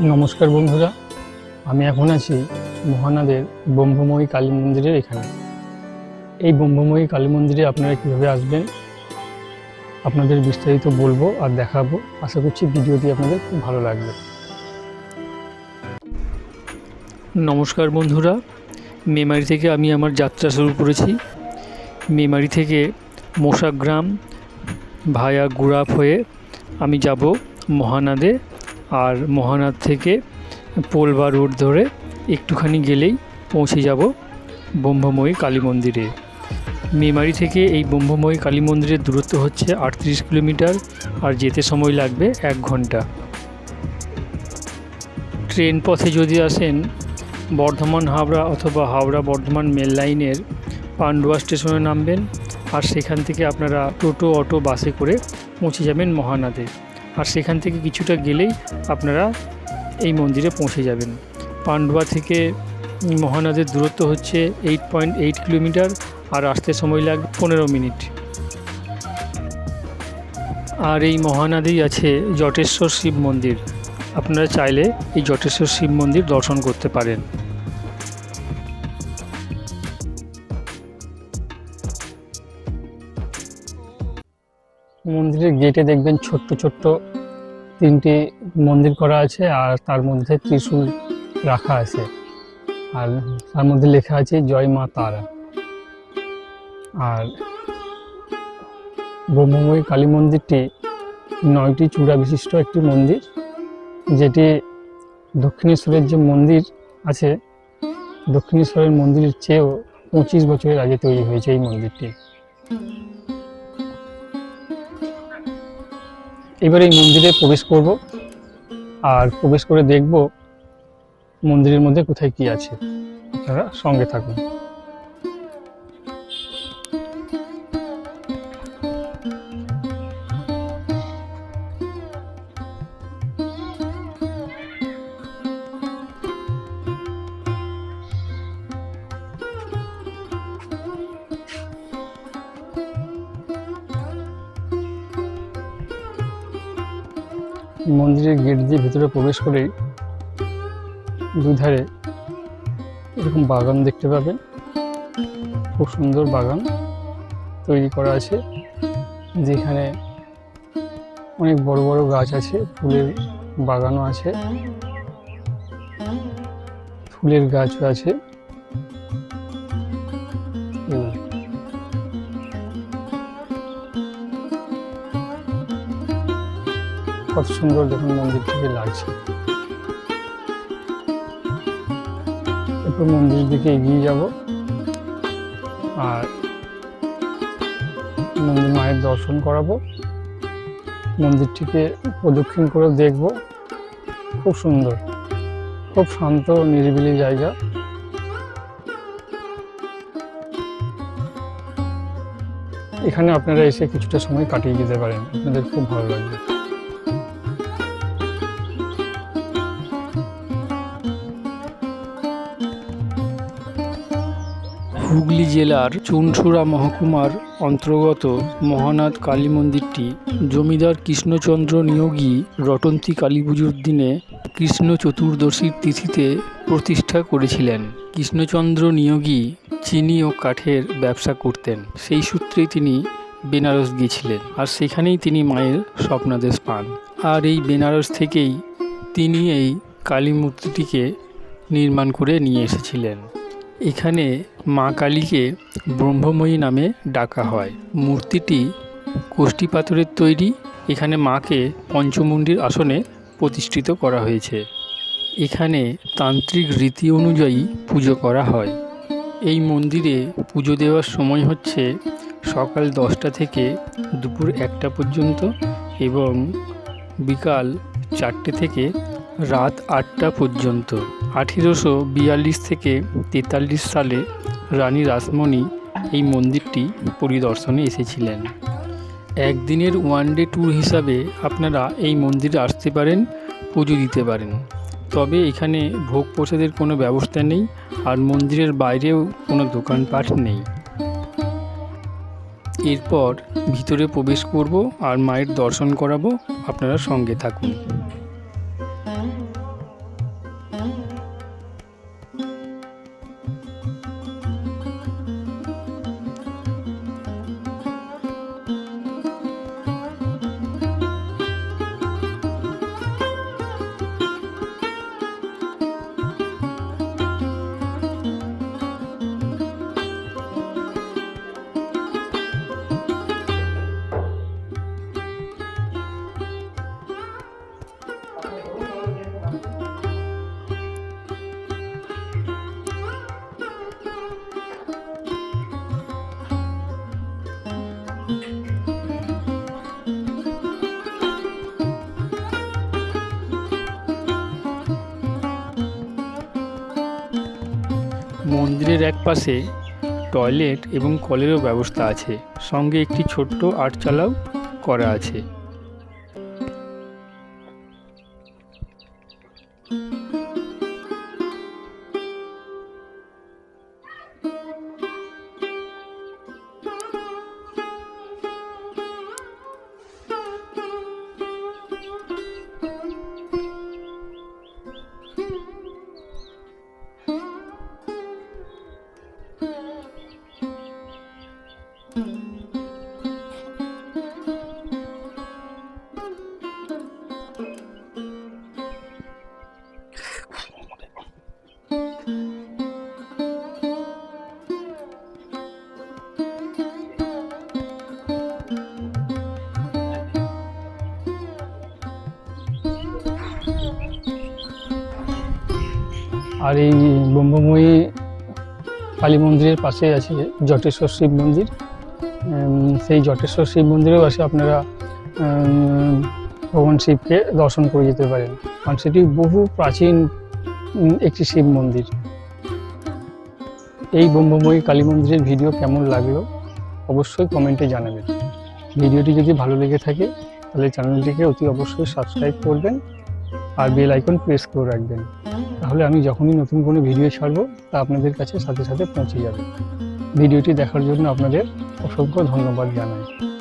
নমস্কার বন্ধুরা, আমি এখন আছি মহানাদের ব্রহ্মময়ী কালী মন্দিরের এখানে। এই ব্রহ্মময়ী কালী মন্দিরে আপনারা কীভাবে আসবেন, আপনাদের বিস্তারিত বলব আর দেখাবো, আশা করছি ভিডিওটি আপনাদের খুব ভালো লাগবে। নমস্কার বন্ধুরা, মেমারি থেকে আমি আমার যাত্রা শুরু করেছি। মেমারি থেকে মোশাগ্রাম ভায়া গুড়াপ হয়ে আমি যাব মহানাদে। আর মহানাদ থেকে পোলবা রোড ধরে একটুখানি গেলেই পৌঁছে যাব ব্রহ্মময়ী কালী মন্দিরে। মেমারি থেকে এই ব্রহ্মময়ী কালী মন্দিরের দূরত্ব হচ্ছে আটত্রিশ কিলোমিটার আর যেতে সময় লাগবে এক ঘণ্টা। ট্রেন পথে যদি আসেন, বর্ধমান হাওড়া অথবা হাওড়া বর্ধমান মেল লাইনের পান্ডুয়া স্টেশনে নামবেন আর সেখান থেকে আপনারা টোটো, অটো, বাসে করে পৌঁছে যাবেন মহানাদে আর সেখান থেকে কিছুটা গেলেই আপনারা এই মন্দিরে পৌঁছে যাবেন। পান্ডুয়া থেকে মহানদের দূরত্ব হচ্ছে এইট পয়েন্ট এইট কিলোমিটার আর আসতে সময় লাগবে পনেরো মিনিট। আর এই মহানাদেই আছে জটেশ্বর শিব মন্দির। আপনারা চাইলে এই জটেশ্বর শিব মন্দির দর্শন করতে পারেন। মন্দিরের গেটে দেখবেন ছোট্ট ছোট্ট তিনটি মন্দির করা আছে আর তার মধ্যে ত্রিশূল রাখা আছে। আর তার মধ্যে লেখা আছে, জয় মা তারা। আর ব্রহ্মময়ী কালী মন্দিরটি নয়টি চূড়া বিশিষ্ট একটি মন্দির, যেটি দক্ষিণেশ্বরের যে মন্দির আছে, দক্ষিণেশ্বরের মন্দিরের চেয়েও পঁচিশ বছরের আগে তৈরি হয়েছে এই মন্দিরটি। এবার এই মন্দিরে প্রবেশ করব আর প্রবেশ করে দেখব মন্দিরের মধ্যে কোথায় কি আছে। আপনারা সঙ্গে থাকুন। মন্দিরের গেট দিয়ে ভিতরে প্রবেশ করেই দুধারে এরকম বাগান দেখতে পাবেন। খুব সুন্দর বাগান তৈরি করা আছে। যেখানে অনেক বড় বড় গাছ আছে, ফুলের বাগানও আছে। ফুলের গাছও আছে। কত সুন্দর দেখুন মন্দির থেকে লাগছে। মন্দিরের দিকে এগিয়ে যাব। আর মন্দির মায়ের দর্শন করাবো। মন্দিরটিকে প্রদক্ষিণ করে দেখব। খুব সুন্দর, খুব শান্ত নিরিবিলি জায়গা। এখানে আপনারা এসে কিছুটা সময় কাটিয়ে দিতে পারেন। আপনাদের খুব ভালো লাগবে। হুগলি জেলার চুনছুড়া মহকুমার অন্তর্গত মহানাথ কালী মন্দিরটি জমিদার কৃষ্ণচন্দ্র নিয়োগী রটন্তী কালী পুজোর দিনে কৃষ্ণ চতুর্দশীর তিথিতে প্রতিষ্ঠা করেছিলেন। কৃষ্ণচন্দ্র নিয়োগী চিনি ও কাঠের ব্যবসা করতেন। সেই সূত্রেই তিনি বেনারস গিয়েছিলেন আর সেখানেই তিনি মায়ের স্বপ্নাদেশ পান। আর এই বেনারস থেকেই তিনি এই কালী মূর্তিটিকে নির্মাণ করে নিয়ে এসেছিলেন। এখানে মা কালীকে ব্রহ্মময়ী নামে ডাকা হয়। মূর্তিটি কোষ্ঠী পাথরের তৈরি। এখানে মাকে পঞ্চমুণ্ডির আসনে প্রতিষ্ঠিত করা হয়েছে। এখানে তান্ত্রিক রীতি অনুযায়ী পুজো করা হয়। এই মন্দিরে পুজো দেওয়ার সময় হচ্ছে সকাল দশটা থেকে দুপুর একটা পর্যন্ত এবং বিকাল চারটে থেকে রাত আটটা পর্যন্ত। আঠেরোশো বিয়াল্লিশ থেকে তেতাল্লিশ সালে রানী রাসমণি এই মন্দিরটি পরিদর্শনে এসেছিলেন। একদিনের ওয়ান ডে ট্যুর হিসাবে আপনারা এই মন্দিরে আসতে পারেন, পুজো দিতে পারেন। তবে এখানে ভোগ প্রসাদের কোনো ব্যবস্থা নেই আর মন্দিরের বাইরেও কোনো দোকানপাট নেই। এরপর ভিতরে প্রবেশ করব আর মায়ের দর্শন করাবো, আপনারা সঙ্গে থাকুন। মন্দিরের এক পাশে টয়লেট এবং কলেরও ব্যবস্থা আছে। সঙ্গে একটি ছোট্ট আটচালাও করা আছে। আর এই ব্রহ্মময়ী কালী মন্দিরের পাশে আছে জটেশ্বর শিব মন্দির। সেই জটেশ্বর শিব মন্দিরেও আসে আপনারা ভগবান শিবকে দর্শন করে যেতে পারেন। কারণ সেটি বহু প্রাচীন একটি শিব মন্দির। এই ব্রহ্মময়ী কালী মন্দিরের ভিডিও কেমন লাগল অবশ্যই কমেন্টে জানাবেন। ভিডিওটি যদি ভালো লেগে থাকে, তাহলে চ্যানেলটিকে অতি অবশ্যই সাবস্ক্রাইব করবেন আর বেল আইকন প্রেস করে রাখবেন। তাহলে আমি যখনই নতুন কোনো ভিডিও ছাড়ব, তা আপনাদের কাছে সাথে সাথে পৌঁছে যাবে। ভিডিওটি দেখার জন্য আপনাদের অসংখ্য ধন্যবাদ জানাই।